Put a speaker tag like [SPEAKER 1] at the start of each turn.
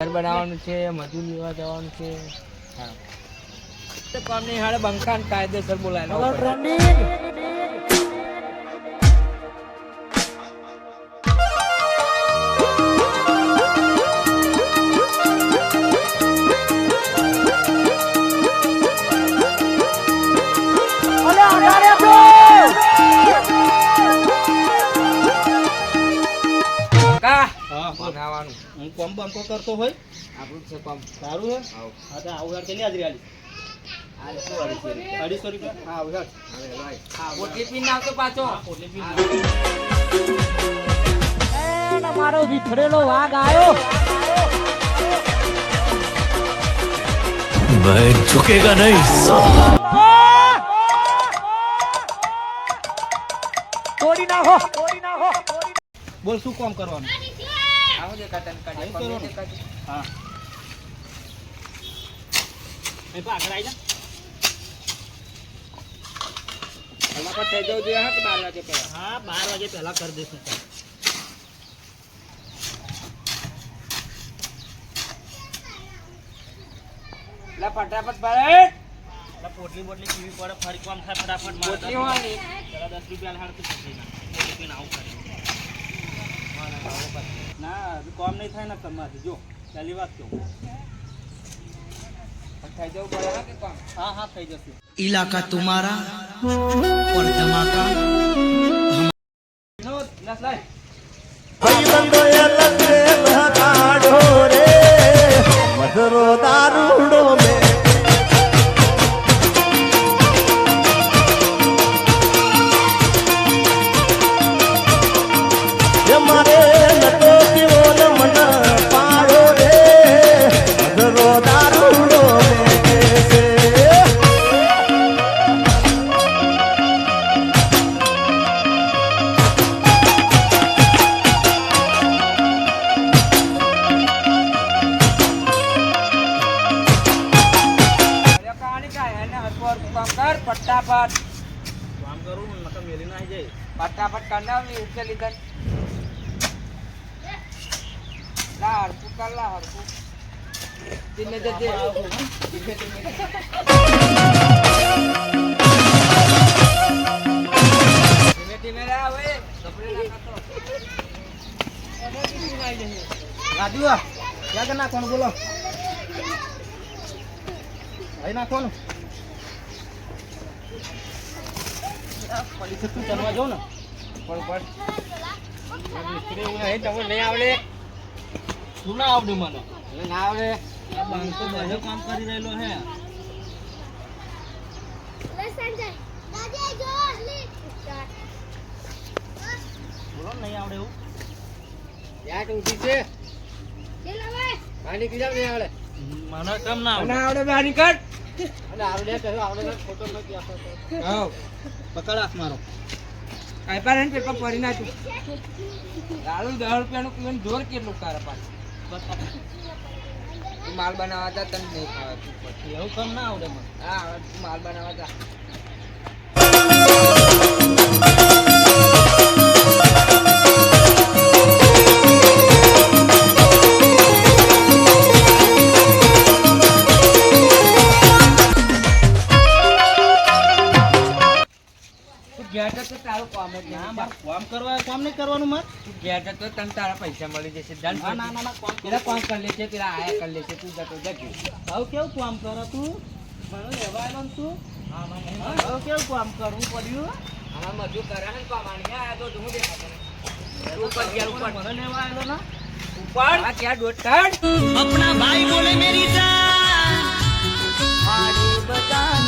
[SPEAKER 1] ઘર બનાવવાનું છે મજૂર લેવા જવાનું છે. હા. નહીં કામની હાડે બંકાન કાયદેસર બોલાયેલો
[SPEAKER 2] હા
[SPEAKER 1] બનાવવાનું
[SPEAKER 2] હું કોમ બંકો કરતો હોય
[SPEAKER 1] આપણું છે કામ
[SPEAKER 2] સારું હે
[SPEAKER 1] આવો
[SPEAKER 2] હા તો આવું યાર કેટલી હાજરી આલી
[SPEAKER 1] આ શું અઢીસો રૂપિયા
[SPEAKER 2] અઢીસો રૂપિયા હા આવું યાર
[SPEAKER 1] હવે ભાઈ પોટલી પીને આવતો પાછો
[SPEAKER 2] પોટલી પી
[SPEAKER 3] મારો વિખરેલો વાઘ આવ્યો
[SPEAKER 4] मैं झुकेगा नहीं साला
[SPEAKER 3] તોડી નાખો તોડી નાખો
[SPEAKER 2] બોલ શું કામ કરવાનું
[SPEAKER 1] બાર વાગે
[SPEAKER 2] હા, બાર વાગે પહેલા કરી દઈશું.
[SPEAKER 1] લે ફટાફટ ભરે
[SPEAKER 2] પોટલી બોટલી પીવી પડે, ફરી કામ થાય, ફટાફટ
[SPEAKER 1] પોટલી
[SPEAKER 2] પેલા દસ રૂપિયા હાડ પોટલી ના આવું કરે ના કોમ નહીં થાય ને તમારી જો પહેલી વાત કહું.
[SPEAKER 1] થઈ જવું હા
[SPEAKER 2] હા થઈ જશે.
[SPEAKER 4] ઇલાકા તમારા और
[SPEAKER 1] ધમાકા કામ કર ફટાફટ.
[SPEAKER 2] કામ કરું નકર મેલી ના જાય.
[SPEAKER 1] ફટાફટ કરનાવની ઉચ્ચ લીધન લા હરખું કર લા હરખું. ધીમે ધીમે ધીમે ધીમે રે આવે ગભરે ના જશે
[SPEAKER 2] રાજુ આ ક્યાં નાખવાનું બોલો. અહીં નાખવાનું. પડી તું કરવા જાઉં ને?
[SPEAKER 1] પણ પણ. મિસ્ત્રી નહીં નહીં આવડે.
[SPEAKER 2] શું ના આવડે મને.
[SPEAKER 1] ના આવડે.
[SPEAKER 2] બાંધતો બધો કામ કરી રહેલો હે. બોલો ને નહીં આવડે એવું.
[SPEAKER 1] ઊંચી છે.
[SPEAKER 2] મને કેમ ના આવડે?
[SPEAKER 1] આવડે બહાર નીકળ.
[SPEAKER 2] અને આવડે તો આવડે તો નથી આપતો
[SPEAKER 1] હા
[SPEAKER 2] પકડ હાથ મારો.
[SPEAKER 1] કાંઈ પર પેપર પડી નાખ્યું. દારૂ દસ રૂપિયાનું પીવાનું જોર કેટલું કરે પાછું? તું માલ બનાવવા જા તને નહીં ખાવાતું પછી.
[SPEAKER 2] એવું કામ ના આવડે મને.
[SPEAKER 1] હા તું માલ બનાવવા તારા પૈસા મળી જશે આયા કરી લે છે
[SPEAKER 2] તું કેવું કામ કરો તું? મને લેવા તું હવે કેવું કામ કરવું પડ્યું?
[SPEAKER 1] હા મજૂર કરે ને કામ
[SPEAKER 2] મને
[SPEAKER 4] અપના ભાઈ બોલે મેરી બતા